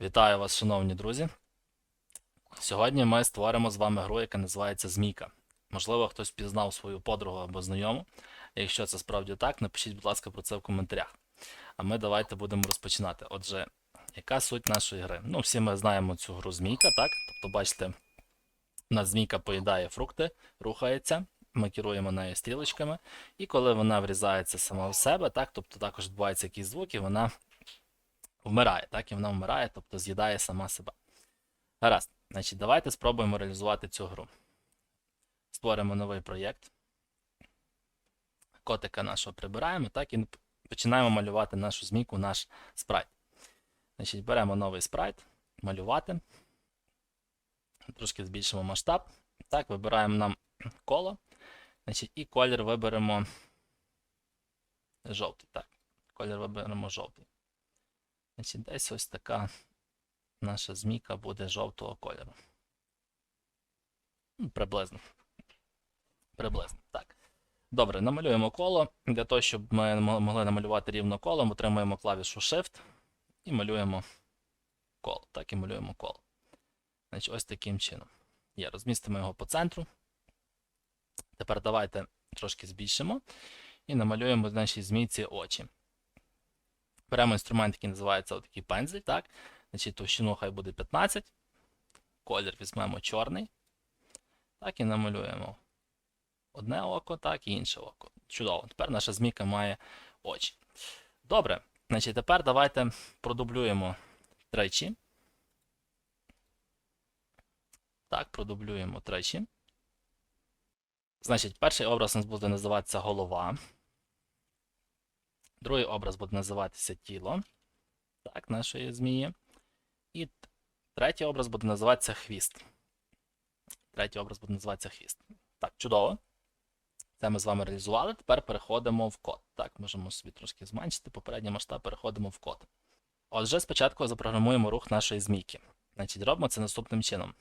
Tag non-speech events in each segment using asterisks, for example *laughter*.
Вітаю вас, шановні друзі. Сьогодні ми створимо з вами гру, яка називається Змійка. Можливо, хтось пізнав свою подругу або знайому. Якщо це справді так, напишіть, будь ласка, про це в коментарях. А ми давайте будемо розпочинати. Отже, яка суть нашої гри? Ну, всі ми знаємо цю гру Змійка, так? Тобто, бачите, у нас змійка поїдає фрукти, рухається, ми керуємо нею стрілочками, і коли вона врізається сама в себе, так, тобто також відбуваються якісь звуки, вона вмирає, так, і вона вмирає, тобто з'їдає сама себе. Гаразд, значить, давайте спробуємо реалізувати цю гру. Створимо новий проєкт. Котика нашого прибираємо, так, і починаємо малювати нашу змійку, наш спрайт. Значить, беремо новий спрайт, малювати. Трошки збільшимо масштаб. Так, вибираємо нам коло. Значить, і колір виберемо жовтий. Так, колір виберемо жовтий. Значить, десь ось така наша змійка буде жовтого кольору. Ну, Приблизно. Приблизно. Так. Добре, намалюємо коло. Для того, щоб ми могли намалювати рівно коло, ми отримуємо клавішу Shift і малюємо коло. Так, і малюємо коло. Значить, ось таким чином. Є, розмістимо його по центру. Тепер давайте трошки збільшимо і намалюємо нашій змійці очі. Беремо інструмент, який називається такий пензель, так? Значить, товщину хай буде 15. Колір візьмемо чорний. Так, і намалюємо одне око, так, і інше око. Чудово. Тепер наша змійка має очі. Добре. Значить, тепер давайте продублюємо тричі. Так, продублюємо тричі. Значить, перший образ у нас буде називатися голова. Другий образ буде називатися тіло. Так, нашої змії. І третій образ буде називатися хвіст. Третій образ буде називатися хвіст. Так, чудово. Це ми з вами реалізували. Тепер переходимо в код. Так, можемо собі трошки зменшити попередній масштаб, переходимо в код. Отже, спочатку запрограмуємо рух нашої змійки. Значить, робимо це наступним чином.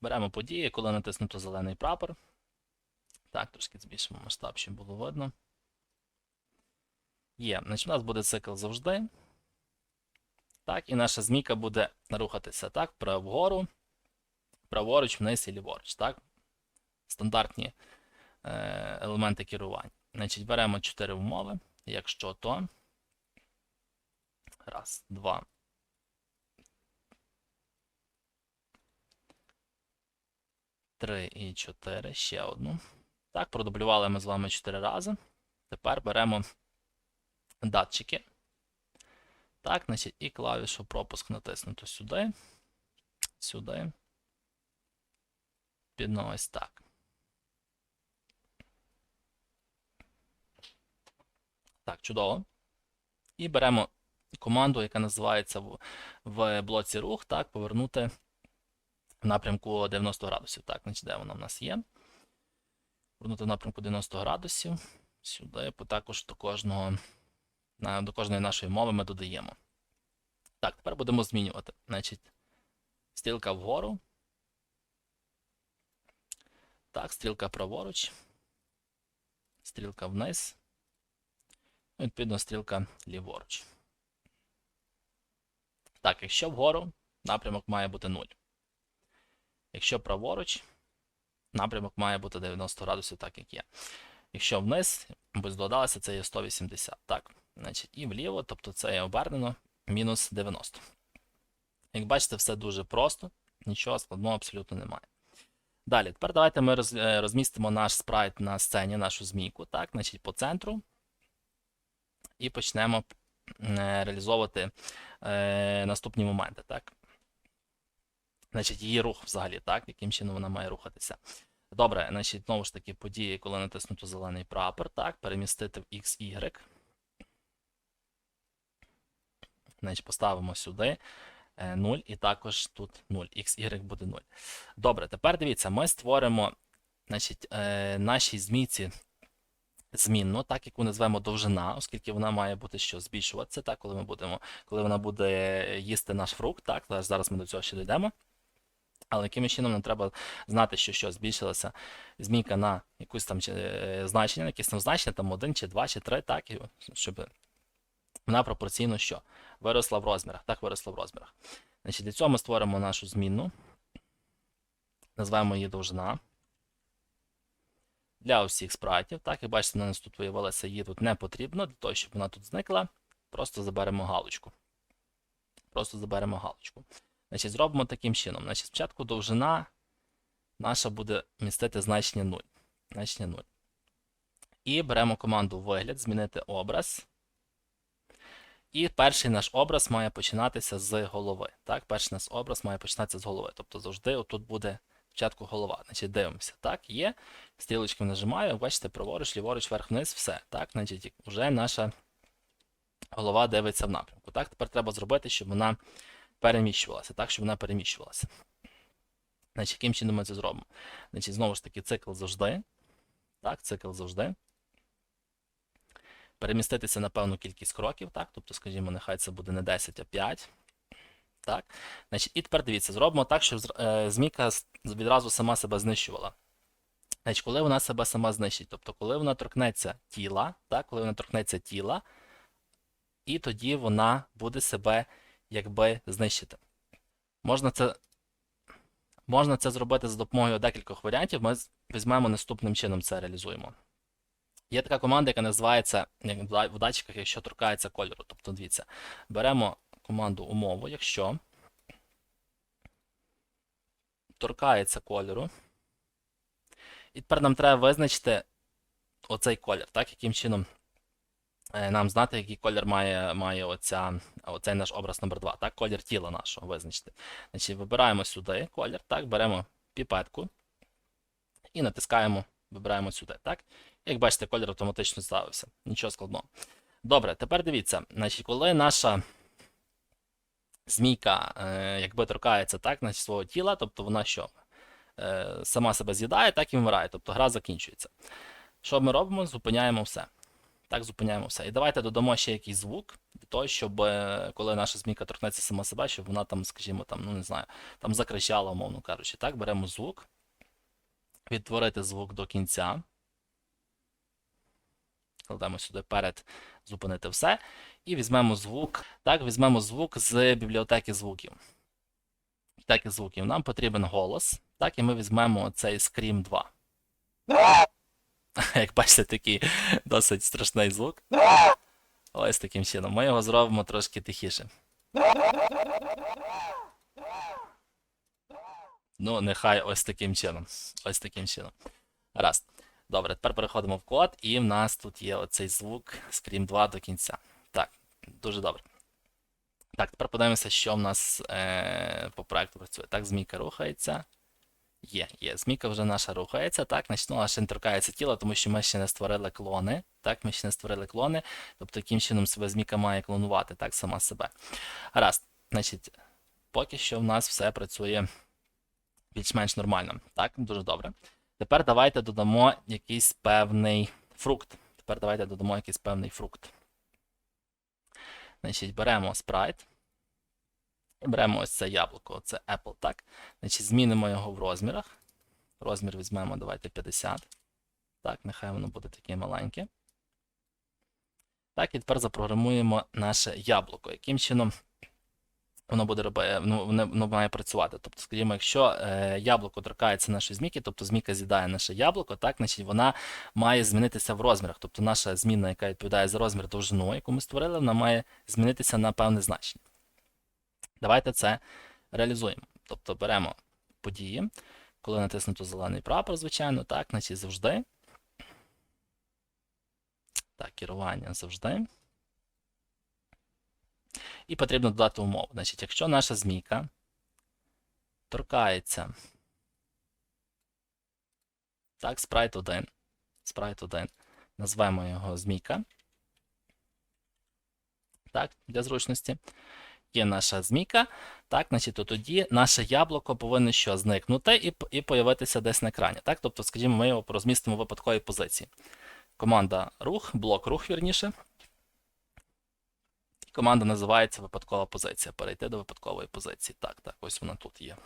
Беремо події, коли натиснуто зелений прапор. Так, трошки збільшимо масштаб, щоб було видно. Є. Значить, у нас буде цикл завжди. Так, і наша змійка буде рухатися так, вгору, праворуч, вниз і ліворуч. Так? Стандартні е, елементи керування. Значить, беремо 4 умови. Якщо то. Раз, два. Три і 4. Ще одну. Так, продублювали ми з вами 4 рази. Тепер беремо датчики. Так, значить, і клавішу пропуск натиснуто сюди. Сюди. Підно ось так. Так, чудово. І беремо команду, яка називається в, в блоці рух, так, повернути в напрямку 90 градусів. Так, значить, де вона в нас є? Повернути в напрямку 90 градусів. Сюди, також до кожного до кожної нашої мови ми додаємо. Так, тепер будемо змінювати. Значить, стрілка вгору. Так, стрілка праворуч. Стрілка вниз. Ну, Відповідно, стрілка ліворуч. Так, якщо вгору, напрямок має бути 0. Якщо праворуч, напрямок має бути 90 градусів, так як є. Якщо вниз, бо здогадалося, це є 180. Так. Значить, і вліво, тобто це є обернено мінус 90. Як бачите, все дуже просто, нічого складного абсолютно немає. Далі, тепер давайте ми е, розмістимо наш спрайт на сцені, нашу змійку, так, значить, по центру. І почнемо е, реалізовувати е, наступні моменти, так. Значить, її рух взагалі, так, яким чином вона має рухатися. Добре, значить, знову ж таки, події, коли натиснуто зелений прапор, так, перемістити в XY. Значить, поставимо сюди 0 і також тут 0. XY буде 0. Добре, тепер дивіться, ми створимо значить, е, нашій змійці змінну, так яку назвемо довжина, оскільки вона має бути що збільшуватися, так, коли ми будемо, коли вона буде їсти наш фрукт, так, зараз- зараз ми до цього ще дійдемо. Але яким чином нам треба знати, що що збільшилася змійка на якусь там е, значення, якесь там значення, там 1 чи 2 чи 3, так, щоб вона пропорційно що? Виросла в розмірах. Так, виросла в розмірах. Значить, для цього ми створимо нашу змінну. Назвемо її довжина. Для усіх спрайтів. Так, як бачите, у нас тут виявилося, її тут не потрібно. Для того, щоб вона тут зникла, просто заберемо галочку. Просто заберемо галочку. Значить, зробимо таким чином. Значить, спочатку довжина наша буде містити значення 0. Значення 0. І беремо команду вигляд, змінити образ. І перший наш образ має починатися з голови. Так, перший наш образ має починатися з голови. Тобто завжди отут буде спочатку голова. Значить, дивимося. Так, є. Стрілочки нажимаю, бачите, праворуч, ліворуч, вверх, вниз, все. Так, значить, вже наша голова дивиться в напрямку. Так, тепер треба зробити, щоб вона переміщувалася. Так, щоб вона переміщувалася. Значить, яким чином ми це зробимо? Значить, знову ж таки, цикл завжди. Так, цикл завжди. Переміститися на певну кількість кроків, так, тобто, скажімо, нехай це буде не 10, а 5. Так. Значить, і тепер дивіться, зробимо так, щоб е, змійка відразу сама себе знищувала. Значить, коли вона себе сама знищить, тобто, коли вона торкнеться тіла, так, коли вона торкнеться тіла, і тоді вона буде себе якби знищити. Можна це, можна це зробити за допомогою декількох варіантів. Ми візьмемо наступним чином це реалізуємо. Є така команда, яка називається як в датчиках, якщо торкається кольору. Тобто, дивіться, беремо команду умову, якщо торкається кольору. І тепер нам треба визначити оцей колір, так, яким чином е, нам знати, який колір має, має оця, оцей наш образ номер 2, так, колір тіла нашого визначити. Значить, вибираємо сюди колір, так, беремо піпетку і натискаємо, вибираємо сюди. так. Як бачите, колір автоматично ставився. Нічого складного. Добре, тепер дивіться, значить, коли наша змійка е, якби торкається так, значить, свого тіла, тобто вона що? Е, сама себе з'їдає, так і вмирає, тобто гра закінчується. Що ми робимо? Зупиняємо все. Так, зупиняємо все. І давайте додамо ще якийсь звук, для того, щоб е, коли наша змійка торкнеться сама себе, щоб вона там, скажімо, там, ну не знаю, там закричала, умовно кажучи. Так, беремо звук, відтворити звук до кінця. Кладемо сюди перед зупинити все. І візьмемо звук. Так, візьмемо звук з бібліотеки звуків. Бібліотеки звуків. Нам потрібен голос. Так, і ми візьмемо цей Scream 2. *laughs* Як бачите, такий досить страшний звук. Ось таким чином. Ми його зробимо трошки тихіше. Ну, нехай ось таким чином. Ось таким чином. Раз. Добре, тепер переходимо в код, і в нас тут є оцей звук Scream 2 до кінця. Так, дуже добре. Так, тепер подивимося, що в нас е, по проекту працює. Так, змійка рухається. Є, є. Змійка вже наша рухається. Так, значить, ну, ще не торкається тіло, тому що ми ще не створили клони. Так, ми ще не створили клони. Тобто, яким чином себе змійка має клонувати, так, сама себе. Гаразд, значить, поки що в нас все працює більш-менш нормально. Так, дуже добре. Тепер давайте додамо якийсь певний фрукт. Тепер давайте додамо якийсь певний фрукт. Значить, беремо спрайт. І беремо ось це яблуко, це Apple, так? Значить, змінимо його в розмірах. Розмір візьмемо, давайте 50. Так, нехай воно буде таке маленьке. Так, і тепер запрограмуємо наше яблуко. Яким чином воно буде ну, воно, має працювати. Тобто, скажімо, якщо е, яблуко торкається нашої змійки, тобто змійка з'їдає наше яблуко, так, значить вона має змінитися в розмірах. Тобто наша зміна, яка відповідає за розмір довжину, яку ми створили, вона має змінитися на певне значення. Давайте це реалізуємо. Тобто беремо події, коли натиснуто зелений прапор, звичайно, так, значить завжди. Так, керування завжди. І потрібно додати умову. Значить, якщо наша змійка торкається. Так, спрайт 1. Спрайт 1. Назвемо його змійка. Так, для зручності. Є наша змійка. Так, значить, то тоді наше яблуко повинно що зникнути і, і появитися десь на екрані. Так, тобто, скажімо, ми його розмістимо в випадковій позиції. Команда рух, блок рух, вірніше. Команда називається випадкова позиція. Перейти до випадкової позиції. Так, так, ось вона тут є.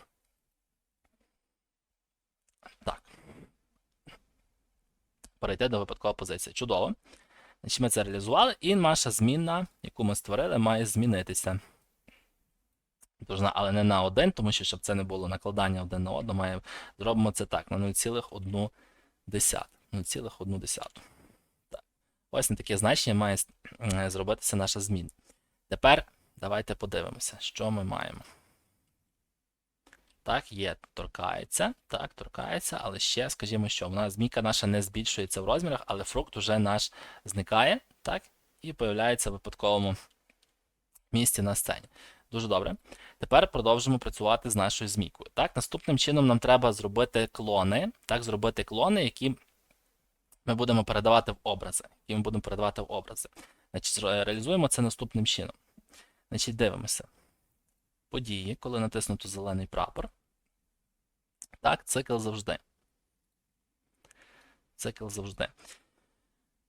Так. Перейти до випадкової позиції. Чудово. Значить, Ми це реалізували, і наша змінна, яку ми створили, має змінитися. Довжина, але не на 1, тому що щоб це не було накладання один на одного, має, зробимо це так, на 0,1. 0,1. Так. Ось на таке значення має е, зробитися наша зміна. Тепер давайте подивимося, що ми маємо. Так, є, торкається, так, торкається, але ще, скажімо, що вона змійка наша не збільшується в розмірах, але фрукт уже наш зникає, так, і появляється в випадковому місці на сцені. Дуже добре. Тепер продовжимо працювати з нашою змійкою. Так, наступним чином нам треба зробити клони, так, зробити клони, які ми будемо передавати в образи. Які ми будемо передавати в образи. Значить, реалізуємо це наступним чином. Значить, дивимося. Події, коли натиснуто зелений прапор. Так, цикл завжди. Цикл завжди.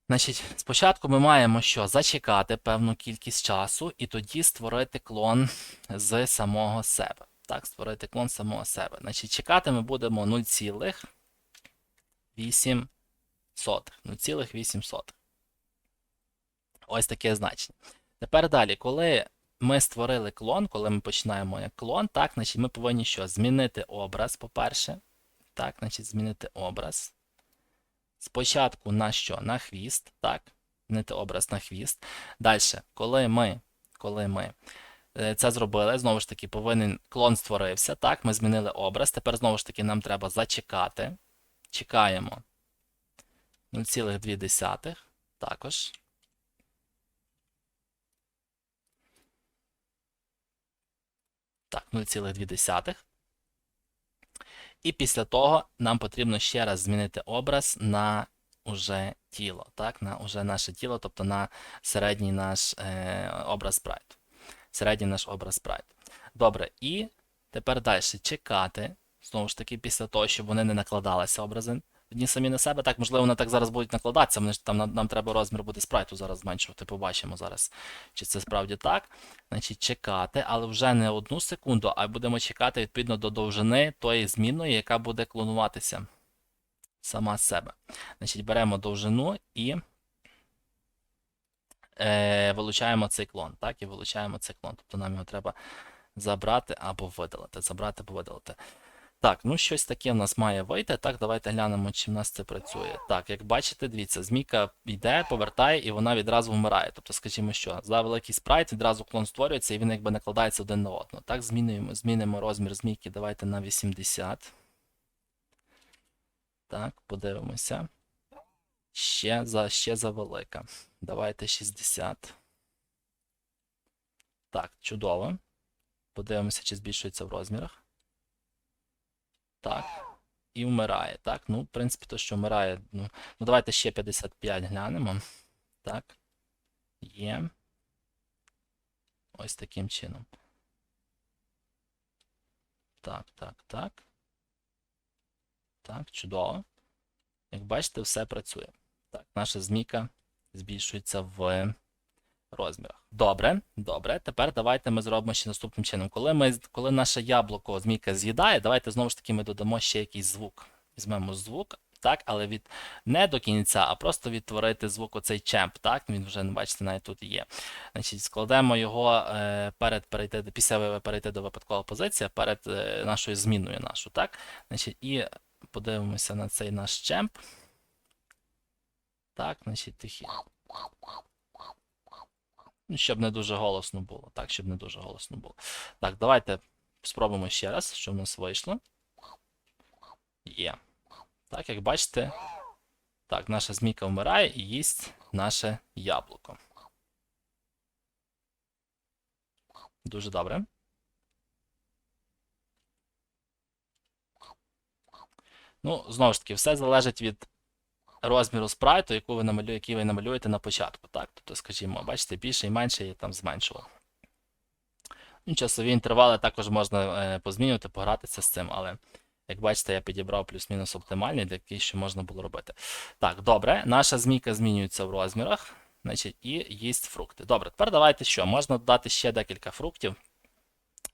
Значить, спочатку ми маємо що зачекати певну кількість часу і тоді створити клон з самого себе. Так, створити клон самого себе. Значить, чекати ми будемо 0,8. 0,8. Ось таке значення. Тепер далі, коли ми створили клон, коли ми починаємо як клон, так, значить ми повинні що? Змінити образ, по-перше. Так, значить, змінити образ. Спочатку на що? На хвіст, так. Змінити образ на хвіст. Далі, коли ми, коли ми е, це зробили, знову ж таки, повинен клон створився. Так, ми змінили образ. Тепер знову ж таки нам треба зачекати. Чекаємо 0,2 також. Так, 0,2. І після того нам потрібно ще раз змінити образ на уже тіло, так, на уже наше тіло, тобто на середній наш е, образ спрайту. Середній наш образ спрайту. Добре, і тепер далі чекати, знову ж таки, після того, щоб вони не накладалися образи одні самі на себе. Так, можливо, вони так зараз будуть накладатися. Вони ж там нам, нам треба розмір буде спрайту зараз зменшувати. Побачимо зараз, чи це справді так. Значить, чекати, але вже не одну секунду, а будемо чекати відповідно до довжини тої змінної, яка буде клонуватися сама з себе. Значить, беремо довжину і е, вилучаємо цей клон. Так, і вилучаємо цей клон. Тобто нам його треба забрати або видалити. Забрати або видалити. Так, ну щось таке в нас має вийти. Так, давайте глянемо, чи в нас це працює. Так, як бачите, дивіться, змійка йде, повертає, і вона відразу вмирає. Тобто, скажімо, що за великий спрайт відразу клон створюється і він якби накладається один на одного. Так, змінюємо, змінимо розмір змійки. Давайте на 80. Так, подивимося. Ще за, ще за велика. Давайте 60. Так, чудово. Подивимося, чи збільшується в розмірах. Так. І вмирає. Так, ну, в принципі, то, що вмирає. Ну, ну давайте ще 55 глянемо. Так. Є. Ось таким чином. Так, так, так. Так, чудово. Як бачите, все працює. Так, наша змійка збільшується в розмірах. Добре, добре. Тепер давайте ми зробимо ще наступним чином. Коли ми, коли наше яблуко змійка з'їдає, давайте знову ж таки ми додамо ще якийсь звук. Візьмемо звук, так, але від не до кінця, а просто відтворити звук оцей чемп. Так, він вже, бачите, навіть тут є. Значить, складемо його е, перед перейти, після перейти до випадкової позиції, перед е, нашою зміною нашу. Так? Значить, і подивимося на цей наш чемп. Так, значить, тихі. Ну, щоб не дуже голосно було. Так, щоб не дуже голосно було. Так, давайте спробуємо ще раз, що в нас вийшло. Є. Так, як бачите, так, наша змійка вмирає і їсть наше яблуко. Дуже добре. Ну, знову ж таки, все залежить від розміру спрайту, яку ви намалюєте, який ви намалюєте на початку. Так? Тобто, скажімо, бачите, більше і менше я там зменшував. Ну, часові інтервали також можна е, позмінювати, погратися з цим, але, як бачите, я підібрав плюс-мінус оптимальний, для який що можна було робити. Так, добре, наша змійка змінюється в розмірах, значить, і їсть фрукти. Добре, тепер давайте що? Можна додати ще декілька фруктів.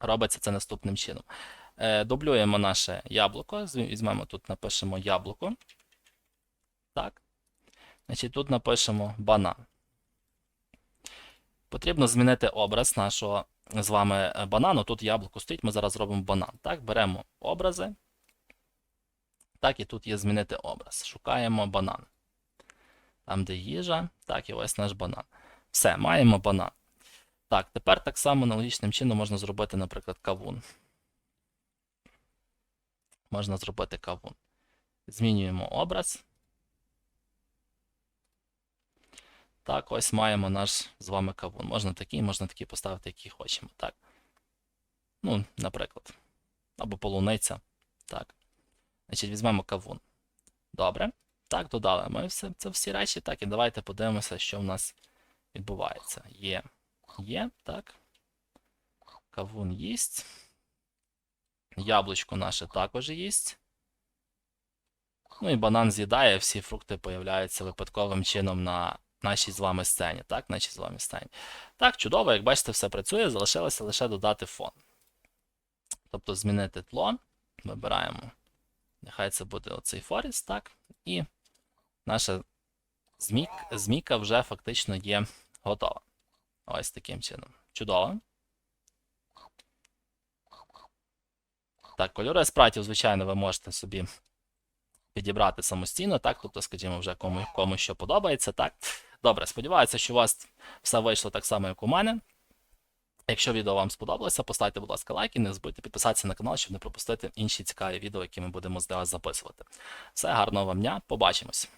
Робиться це наступним чином. Е, дублюємо наше яблуко. Візьмемо тут, напишемо яблуко. Так. Значить, тут напишемо банан. Потрібно змінити образ нашого з вами е, банану, тут яблуко стоїть, ми зараз зробимо банан. Так, беремо образи. Так, і тут є змінити образ. Шукаємо банан. Там, де їжа, так, і ось наш банан. Все, маємо банан. Так, тепер так само аналогічним чином можна зробити, наприклад, кавун. Можна зробити кавун. Змінюємо образ. Так, ось маємо наш з вами кавун. Можна такий, можна такий поставити, який хочемо. Так. Ну, наприклад. Або полуниця. Так. Значить, візьмемо кавун. Добре. Так, додали. Ми все, це всі речі. Так, і давайте подивимося, що в нас відбувається. Є. Є, так. Кавун їсть. Яблучко наше також їсть. Ну і банан з'їдає, всі фрукти появляються випадковим чином на нашій з вами сцені. Так, нашій з вами сцені. Так, чудово, як бачите, все працює, залишилося лише додати фон. Тобто змінити тло. Вибираємо. Нехай це буде оцей Форіст, так. І наша змік, змійка вже фактично є готова. Ось таким чином. Чудово. Так, кольори спратів, звичайно, ви можете собі підібрати самостійно, так, тобто, скажімо, вже кому, кому що подобається, так. Добре, сподіваюся, що у вас все вийшло так само, як у мене. Якщо відео вам сподобалося, поставте, будь ласка, лайк і не забудьте підписатися на канал, щоб не пропустити інші цікаві відео, які ми будемо вас записувати. Все, гарного вам дня, побачимось!